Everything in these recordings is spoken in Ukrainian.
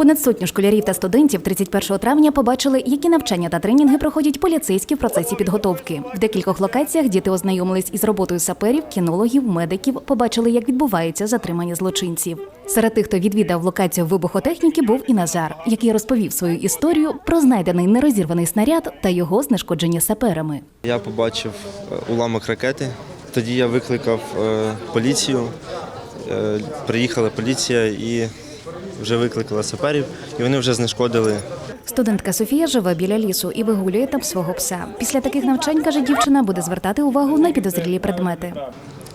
Понад сотню школярів та студентів 31 травня побачили, які навчання та тренінги проходять поліцейські в процесі підготовки. В декількох локаціях діти ознайомились із роботою саперів, кінологів, медиків, побачили, як відбувається затримання злочинців. Серед тих, хто відвідав локацію вибухотехніки, був і Назар, який розповів свою історію про знайдений нерозірваний снаряд та його знешкодження саперами. Я побачив е, уламок ракети. Тоді я викликав е, поліцію. Е, Приїхала поліція і вже викликала саперів, і вони вже знешкодили Студентка Софія живе біля лісу і вигулює там свого пса. Після таких навчань каже дівчина, буде звертати увагу на підозрілі предмети.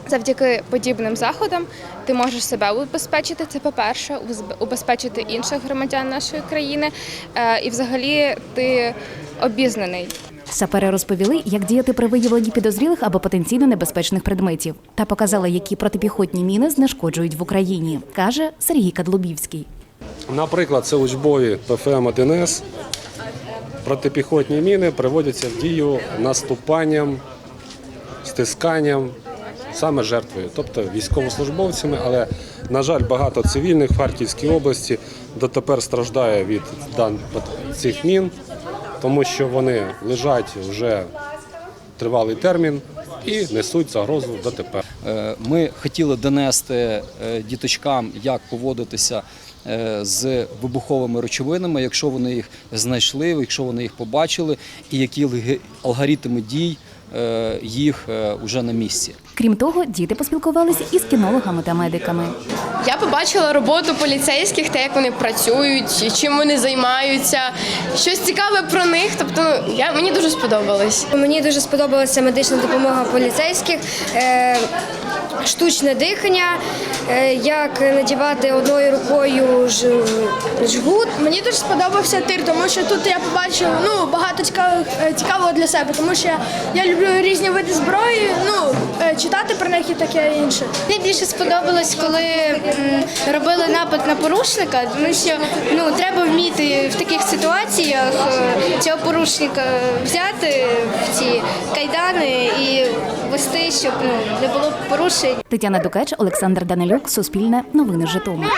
Завдяки подібним заходам ти можеш себе убезпечити. Це по-перше, убезпе- убезпечити інших громадян нашої країни. Е, І взагалі ти обізнаний. Сапери розповіли, як діяти при виявленні підозрілих або потенційно небезпечних предметів, та показали, які протипіхотні міни знешкоджують в Україні, каже Сергій Кадлубівський. Наприклад, це учбові ПФМ-1С. Протипіхотні міни приводяться в дію наступанням, стисканням саме жертвою, тобто військовослужбовцями. Але, на жаль, багато цивільних в Харківській області дотепер страждає від цих мін, тому що вони лежать вже тривалий термін і несуть загрозу до тепер. Ми хотіли донести е, діточкам, як поводитися е, з вибуховими речовинами, якщо вони їх знайшли, якщо вони їх побачили, і які алгоритми дій їх вже на місці. Крім того, діти поспілкувалися із кінологами та медиками. Я побачила роботу поліцейських, те, як вони працюють, чим вони займаються, щось цікаве про них. Тобто, ну, я мені дуже сподобалось. Мені дуже сподобалася медична допомога поліцейських, е, штучне дихання, е, як надівати одною рукою жгут. Мені дуже сподобався тир, тому що тут я побачив ну багато е, цікавого для себе, тому що я люблю різні види зброї. Ну е, читати про них і таке інше. Мені більше сподобалось, коли м, робили напад на порушника, тому що ну треба вміти в таких ситуаціях цього порушника взяти в ці кайдани і вести, щоб ну не було порушень. Тетяна Дукач, Олександр Данилюк, Суспільне, Новини Житомир.